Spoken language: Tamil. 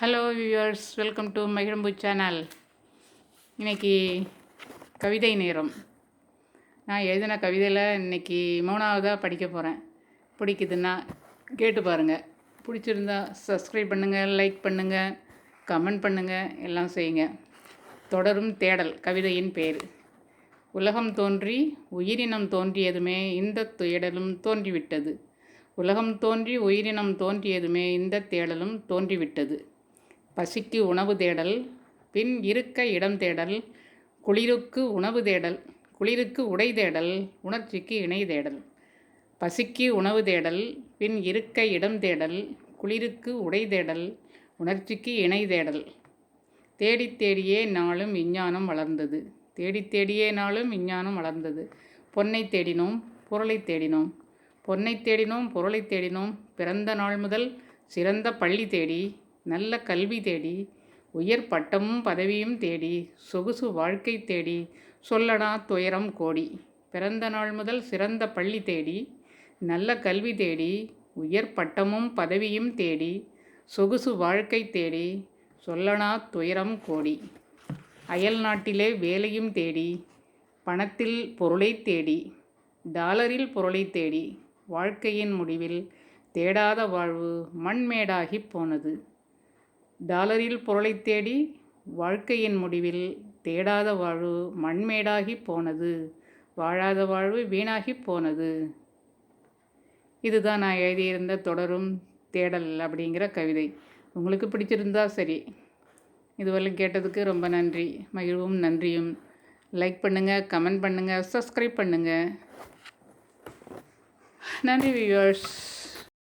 Hello viewers welcome to Magizhampu channel இன்றைக்கி கவிதை நேரம். நான் எழுதின கவிதையில் இன்னைக்கு மூணாவதாக படிக்க போகிறேன் பிடிக்குதுன்னா கேட்டு பாருங்கள் பிடிச்சிருந்தா சப்ஸ்கிரைப் பண்ணுங்கள் லைக் பண்ணுங்கள் கமெண்ட் பண்ணுங்கள் எல்லாம் செய்யுங்க. தொடரும் தேடல் கவிதையின் பேர். உலகம் தோன்றி உயிரினம் தோன்றியதுமே இந்த தேடலும் தோன்றிவிட்டது. உலகம் தோன்றி உயிரினம் தோன்றியதுமே இந்த தேடலும் தோன்றிவிட்டது. பசிக்கு உணவு தேடல் பின் இருக்க இடம் தேடல் குளிருக்கு உணவு தேடல் குளிருக்கு உடை தேடல் உணர்ச்சிக்கு இணை தேடல். பசிக்கு உணவு தேடல் பின் இருக்க இடம் தேடல் குளிருக்கு உடை தேடல் உணர்ச்சிக்கு இணை தேடல். தேடித் தேடியே நாளும் விஞ்ஞானம் வளர்ந்தது. தேடித் தேடியே நாளும் விஞ்ஞானம் வளர்ந்தது. பொன்னை தேடினோம் பொருளை தேடினோம். பொன்னை தேடினோம் பொருளை தேடினோம். பிறந்த நாள் முதல் சிறந்த பள்ளி தேடி நல்ல கல்வி தேடி உயர் பட்டமும் பதவியும் தேடி சொகுசு வாழ்க்கை தேடி சொல்லடா துயரம் கோடி. பிறந்த நாள் முதல் சிறந்த பள்ளி தேடி நல்ல கல்வி தேடி உயர் பட்டமும் பதவியும் தேடி சொகுசு வாழ்க்கை தேடி சொல்லனா துயரம் கோடி. அயல் நாட்டிலே வேலையும் தேடி பணத்தில் பொருளை தேடி டாலரில் பொருளை தேடி வாழ்க்கையின் முடிவில் தேடாத வாழ்வு மண்மேடாகி போனது. டாலரில் பொருளை தேடி வாழ்க்கையின் முடிவில் தேடாத வாழ்வு மண்மேடாகி போனது. வாழாத வாழ்வு வீணாகி போனது. இதுதான் நான் எழுதியிருந்த தொடரும் தேடல் அப்படிங்கிற கவிதை. உங்களுக்கு பிடிச்சிருந்தா சரி. இதுவரையும் கேட்டதுக்கு ரொம்ப நன்றி. மகிழ்வும் நன்றியும். லைக் பண்ணுங்கள் கமெண்ட் பண்ணுங்கள் சப்ஸ்கிரைப் பண்ணுங்கள் நன்றி வியூவர்ஸ்